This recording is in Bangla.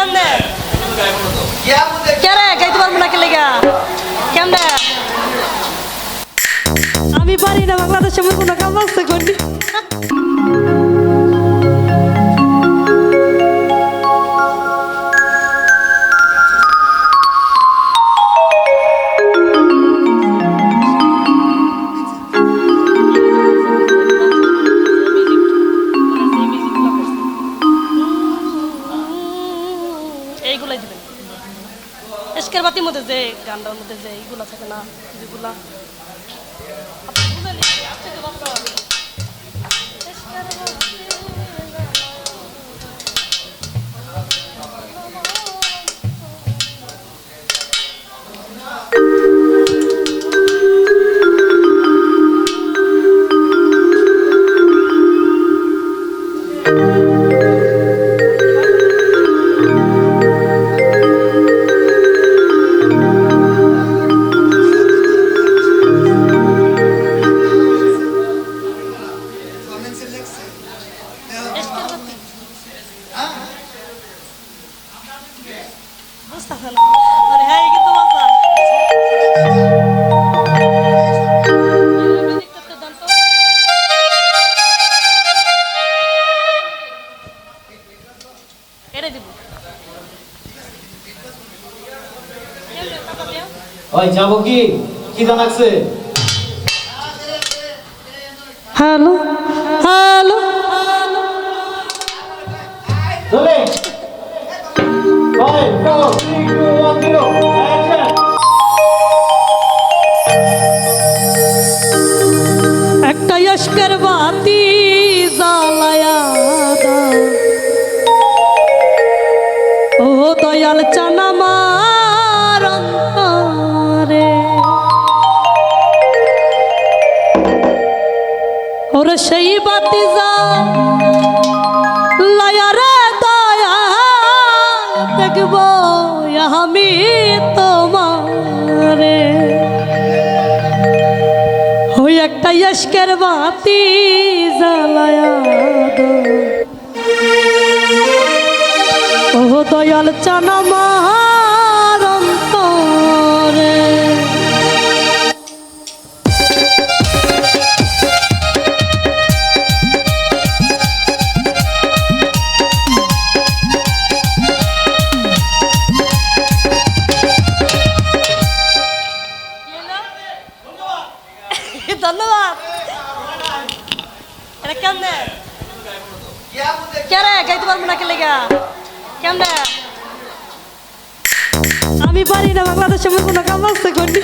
কেমনে? কে রে? গাইতে পারব না কেলে গা কেমনে? আমি পারি না বাংলাদেশে আমার কোনো কাজ আছে করি এইগুলাই দিবেন। এসকের বাতির মধ্যে যে গানটার মধ্যে যে এইগুলা থাকে না যেগুলা। আপনি নিন, আরে হ্যাঁ কিন্তু? ওই যাব কি? কি জানাচ্ছে? Hello hello. চলে একটা বাতি জ্বালায়া দাও। ও দয়াল চানামার অন্তরে। ওরে সেই বাতি যা লায়ারে দয়া দেখব আমি। ইস্কের বাতি জ্বালায়া দো ও দয়াল চানা ধন্যবাদ এটা কেমনে কে রে গাইতে পারব না কে লেগা কেমনে আমি পারি না বাংলাদেশে আমি কোনো কাম আসতে করি